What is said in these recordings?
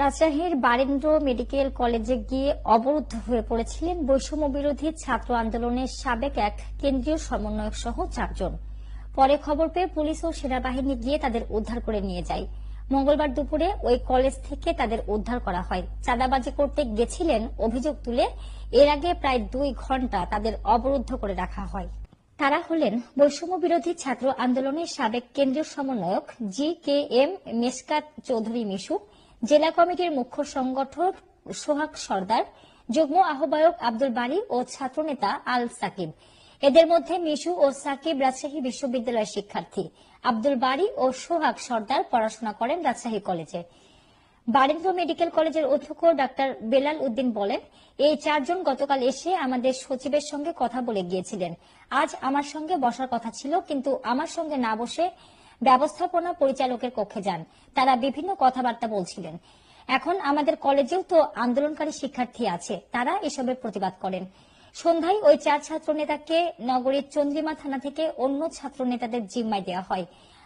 রাজশাহীর বারেন্দ্র মেডিকেল কলেজে গিয়ে অবরুদ্ধ হয়ে পড়েছিলেন বৈষম্য বিরোধী ছাত্র আন্দোলনের সাবেক এক কেন্দ্রীয় সমন্বয়ক সহ চারজন। পরে খবর পেয়ে পুলিশ ও সেনাবাহিনী গিয়ে তাদের উদ্ধার করে নিয়ে যায়। মঙ্গলবার দুপুরে ওই কলেজ থেকে তাদের উদ্ধার করা হয়। চাঁদাবাজি করতে গেছিলেন অভিযোগ তুলে এর আগে প্রায় দুই ঘণ্টা তাদের অবরুদ্ধ করে রাখা হয়। তারা হলেন বৈষম্য বিরোধী ছাত্র আন্দোলনের সাবেক কেন্দ্রীয় সমন্বয়ক G K M Meskat Chowdhury Mishu জেলা কমিটির মুখ্য সংগঠক সোহাগ সর্দার, যুগ্ম আহ্বায়ক আব্দুল বারী ও ছাত্রনেতা আল সাকিব। এদের মধ্যে মিশু ও সাকিব রাজশাহী বিশ্ববিদ্যালয়ের শিক্ষার্থী আব্দুল বারী ও সোহাগ সর্দার পড়াশোনা করেন রাজশাহী কলেজে। বারেন্দ্র মেডিকেল কলেজের অধ্যক্ষ ডাক্তার বেলাল উদ্দিন বলেন, এই চারজন গতকাল এসে আমাদের সচিবের সঙ্গে কথা বলে গিয়েছিলেন। আজ আমার সঙ্গে বসার কথা ছিল, কিন্তু আমার সঙ্গে না বসে ব্যবস্থাপনা পরিচালকের কক্ষে যান। তারা বিভিন্ন কথাবার্তা বলছিলেন। এখন আমাদের কলেজেও তো আন্দোলনকারী শিক্ষার্থী আছে, তারা এসবের প্রতিবাদ করেন। সন্ধ্যায় ওই চার ছাত্র নেতাকে নগরীর চন্দ্রিমা থানা থেকে অন্য ছাত্র নেতাদের জিম্মায় দেওয়া হয়।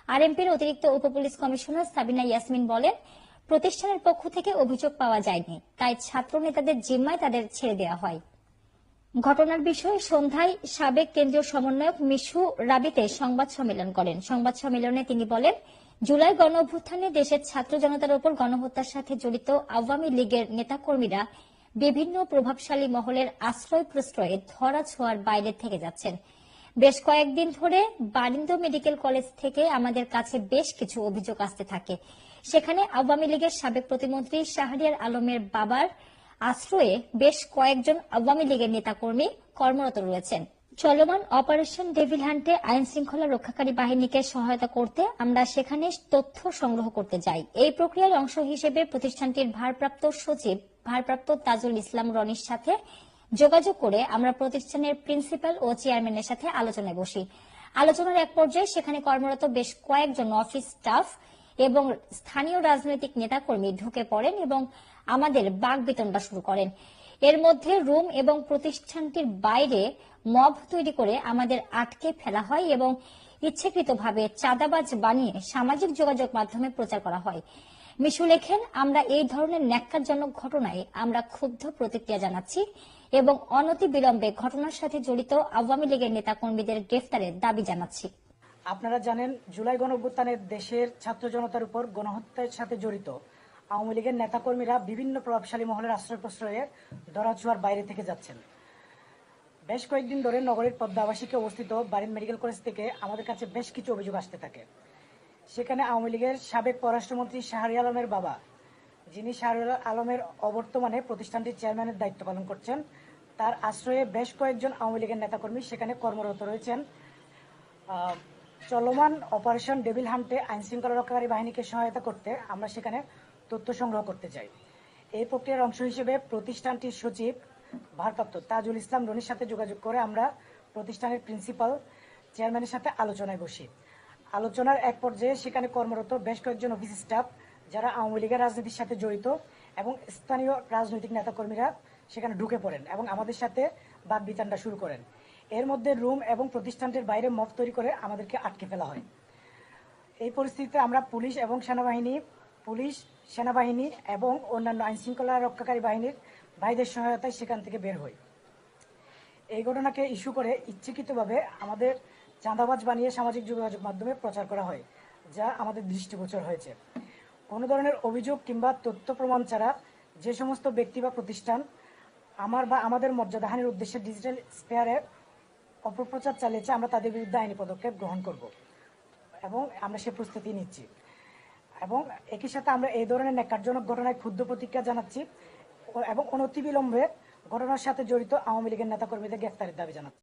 আরএমপির অতিরিক্ত উপপুলিশ কমিশনার সাবিনা ইয়াসমিন বলেন, প্রতিষ্ঠানের পক্ষ থেকে অভিযোগ পাওয়া যায়নি, তাই ছাত্র নেতাদের জিম্মায় তাদের ছেড়ে দেওয়া হয়। ঘটনার বিষয়ে সন্ধ্যায় সাবেক কেন্দ্রীয় সমন্বয়ক মিশু রাবিতে সংবাদ সম্মেলন করেন। সংবাদ সম্মেলনে তিনি বলেন, জুলাই গণ অভ্যুত্থানে দেশের ছাত্র জনতার উপর গণহত্যার সাথে জড়িত আওয়ামী লীগের নেতাকর্মীরা বিভিন্ন প্রভাবশালী মহলের আশ্রয় প্রশ্রয়ে ধরা ছোঁয়ার বাইরে থেকে যাচ্ছেন। বেশ কয়েকদিন ধরে বারিন্দ মেডিকেল কলেজ থেকে আমাদের কাছে বেশ কিছু অভিযোগ আসতে থাকে। সেখানে আওয়ামী লীগের সাবেক প্রতিমন্ত্রী শাহরিয়ার আলমের বাবার আশ্রয়ে বেশ কয়েকজন আওয়ামী লীগের নেতাকর্মী কর্মরত রয়েছেন। চলমান অপারেশন ডেভিল হান্টে আইন শৃঙ্খলা রক্ষাকারী বাহিনীকে সহায়তা করতে আমরা সেখানে তথ্য সংগ্রহ করতে যাই এই প্রক্রিয়ার অংশ হিসেবে প্রতিষ্ঠানটির ভারপ্রাপ্ত সচিব ভারপ্রাপ্ত তাজুল ইসলাম রনির সাথে যোগাযোগ করে আমরা প্রতিষ্ঠানের প্রিন্সিপাল ও চেয়ারম্যানের সাথে আলোচনায় বসি। আলোচনার এক পর্যায়ে সেখানে কর্মরত বেশ কয়েকজন অফিস স্টাফ এবং স্থানীয় রাজনৈতিক নেতাকর্মী ঢুকে পড়েন এবং আমাদের বাগ বিতণ্ডা শুরু করেন। এর মধ্যে রুম এবং প্রতিষ্ঠানটির বাইরে মব তৈরি করে আমাদের আটকে ফেলা হয় এবং ইচ্ছাকৃতভাবে চাঁদাবাজ বানিয়ে সামাজিক যোগাযোগ মাধ্যমে প্রচার করা হয়। মিশু লেখেন, আমরা এই ধরনের ন্যাক্কারজনক ঘটনায় আমরা ক্ষুব্ধ প্রতিক্রিয়া জানাচ্ছি এবং অনতি বিলম্বে ঘটনার সাথে জড়িত আওয়ামী লীগের নেতাকর্মীদের গ্রেফতারের দাবি জানাচ্ছি। আপনারা জানেন, জুলাই গণঅভ্যুত্থানের দেশের ছাত্র জনতার উপর গণহত্যার সাথে জড়িত। আওয়ামী লীগের নেতাকর্মীরা বিভিন্ন প্রভাবশালী মহলের আশ্রয় প্রশ্রয়ে ধরাছোঁয়ার বাইরে থেকে যাচ্ছেন। বেশ কয়েকদিন ধরে নগরীর পদ্মা আবাসিকে অবস্থিত বারিন মেডিকেল কলেজ থেকে আমাদের কাছে বেশ কিছু অভিযোগ আসতে থাকে। সেখানে আওয়ামী লীগের সাবেক পররাষ্ট্রমন্ত্রী শাহরি আলমের বাবা, যিনি শাহরি আলমের অবর্তমানে প্রতিষ্ঠানটির চেয়ারম্যানের দায়িত্ব পালন করছেন, তার আশ্রয়ে বেশ কয়েকজন আওয়ামী লীগের নেতাকর্মী সেখানে কর্মরত রয়েছেন। চলমান অপারেশন ডেভিল হান্টে আইন শৃঙ্খলা রক্ষাকারী বাহিনীকে সহায়তা করতে আমরা সেখানে তথ্য সংগ্রহ করতে চাই। এই প্রক্রিয়ার অংশ হিসেবে প্রতিষ্ঠানটির সচিব ভারপ্রাপ্ত তাজুল ইসলাম রনির সাথে যোগাযোগ করে আমরা প্রতিষ্ঠানের প্রিন্সিপাল চেয়ারম্যানের সাথে আলোচনায় বসি। আলোচনার এক পর্যায়ে সেখানে কর্মরত বেশ কয়েকজন অফিস স্টাফ, যারা আওয়ামী লীগের রাজনীতির সাথে জড়িত এবং স্থানীয় রাজনৈতিক নেতাকর্মীরা সেখানে ঢুকে পড়েন এবং আমাদের সাথে বাদ বিতানটা শুরু করেন। এর মধ্যে রুম এবং প্রতিষ্ঠানটির বাইরে মফ তৈরি করে আমাদেরকে আটকে ফেলা হয়। এই পরিস্থিতিতে আমরা পুলিশ এবং সেনাবাহিনী, পুলিশ, সেনাবাহিনী এবং অন্যান্য আইন শৃঙ্খলা রক্ষাকারী বাহিনীর ভাইদের সহায়তায় সেখান থেকে বের হই। এই ঘটনাকে ইস্যু করে ইচ্ছাকৃতভাবে আমাদের চাঁদাবাজ বানিয়ে সামাজিক যোগাযোগ মাধ্যমে প্রচার করা হয়, যা আমাদের দৃষ্টিগোচর হয়েছে। কোনো ধরনের অভিযোগ কিংবা তথ্য প্রমাণ ছাড়া যে সমস্ত ব্যক্তি বা প্রতিষ্ঠান আমার বা আমাদের মর্যাদাহানির উদ্দেশ্যে ডিজিটাল স্পেয়ারে অপপ্রচার চালিয়েছে, আমরা তাদের বিরুদ্ধে আইনি পদক্ষেপ গ্রহণ করব। এবং আমরা সে প্রস্তুতি নিচ্ছি। এবং একই সাথে আমরা এই ধরনের ন্যাকারজনক ঘটনায় ক্ষুদ্র প্রতিক্রিয়া জানাচ্ছি এবং অনতিবিলম্বে ঘটনার সাথে জড়িত আওয়ামী লীগের নেতাকর্মীদের গ্রেফতারের দাবি জানাচ্ছি।